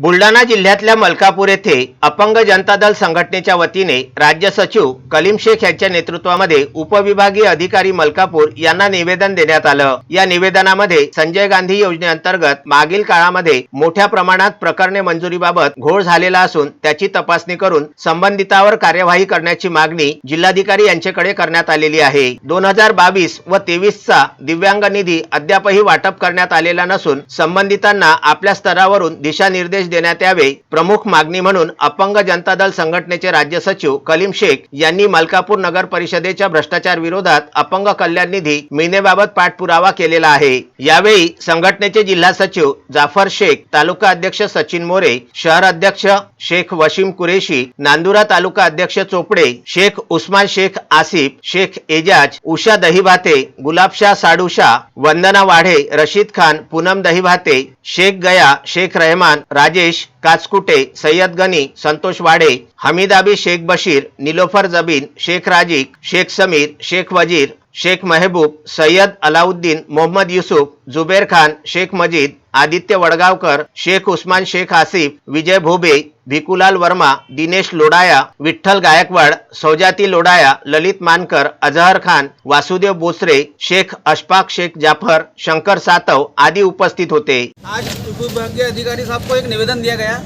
बुलढाणा जिल्ह्यातल्या मलकापूर येथे अपंग जनता दल संघटनेच्या वतीने राज्य सचिव कलीम शेख यांच्या नेतृत्वामध्ये उपविभागीय अधिकारी मलकापूर यांना निवेदन देण्यात आलं. या निवेदनामध्ये संजय गांधी योजनेअंतर्गत मागील काळामध्ये मोठ्या प्रमाणात प्रकरणे मंजुरीबाबत घोळ झालेला असून त्याची तपासणी करून संबंधितावर कार्यवाही करण्याची मागणी जिल्हाधिकारी यांच्याकडे करण्यात आलेली आहे. दोन हजार बावीस व तेवीसचा दिव्यांग निधी अद्यापही वाटप करण्यात आलेला नसून संबंधितांना आपल्या स्तरावरून दिशानिर्देश आदेश देण्यात यावे प्रमुख मागणी म्हणून अपंग जनता दल संघटनेचे राज्य सचिव कलीम शेख यांनी मलकापूर नगर परिषदेच्या भ्रष्टाचार विरोधात अपंग कल्याण निधी मिळण्याबाबत पाठपुरावा केलेला आहे. यावेळी संघटनेचे जिल्हा सचिव जाफर शेख तालुका अध्यक्ष सचिन मोरे शहर अध्यक्ष शेख वशीम कुरेशी नांदुरा तालुका अध्यक्ष चोपडे शेख उस्मान शेख आसिफ शेख एजाज उषा दहिभाते गुलाबशाह साडुशा वंदना वाढे रशीद खान पूनम दहिभाते शेख गया शेख रहमान राज राजेश काचकुटे सय्यद गनी संतोष वाडे हमीदाबी शेख बशीर निलोफर जबीन शेख राजिक शेख समीर शेख वजीर शेख मेहबूब सय्यद अलाउद्दीन मोहम्मद युसुफ जुबेर खान शेख मजीद आदित्य वडगावकर शेख उस्मान शेख आसिफ विजय भोबे भिकुलाल वर्मा, दिनेश लोडाया विठ्ठल गायकवाड, सौजाती लोडाया ललित मानकर, अजहर खान, वासुदेव बोसरे, शेख अशफाक, शेख जाफ़र, शंकर सातव आदि उपस्थित होते. आज उपविभागीय अधिकारी साहब को एक निवेदन दिया गया।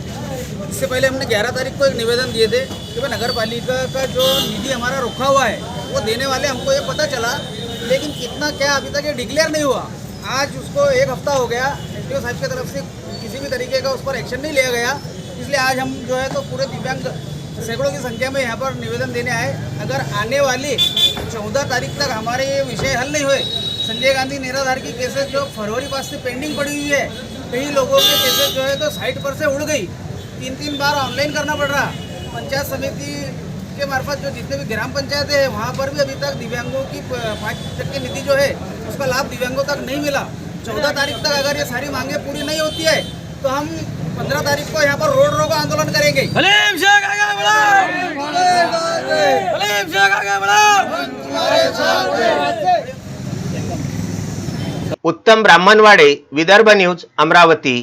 इससे पहले हमने 11 तारीख को एक निवेदन दिए थे कि नगर पालिका का जो निधि हमारा रुका हुआ है, वो देने वाले हमको ये पता चला, लेकिन कितना क्या अभी तक ये डिक्लेयर नहीं हुआ। आज उसको एक हफ़्ता हो गया एस साहब की तरफ़ से किसी भी तरीके का उस पर एक्शन नहीं लिया गया। इसलिए आज हम जो है तो पूरे दिव्यांग सैकड़ों की संख्या में यहाँ पर निवेदन देने आए। अगर आने वाली चौदह तारीख तक हमारे ये विषय हल नहीं हुए, संजय गांधी निराधार की केसेस जो फरवरी पास से पेंडिंग पड़ी हुई है, कई लोगों के केसेस जो है तो साइट पर से उड़ गई। तीन तीन बार ऑनलाइन करना पड़ रहा। पंचायत समिति के मार्फत जो जितने भी ग्राम पंचायतें हैं, वहाँ पर भी अभी तक दिव्यांगों की पाँच टक्के निधि जो है, उसका लाभ दिव्यांगों तक नहीं मिला। चौदह तारीख तक अगर ये सारी मांगे पूरी नहीं होती है तो हम पंद्रह तारीख को यहाँ पर रोड रोको आंदोलन करेंगे। हलीम शेख आगे बढ़ो। हलीम शेख आगे बढ़ो। उत्तम ब्राह्मणवाडे विदर्भ न्यूज अमरावती.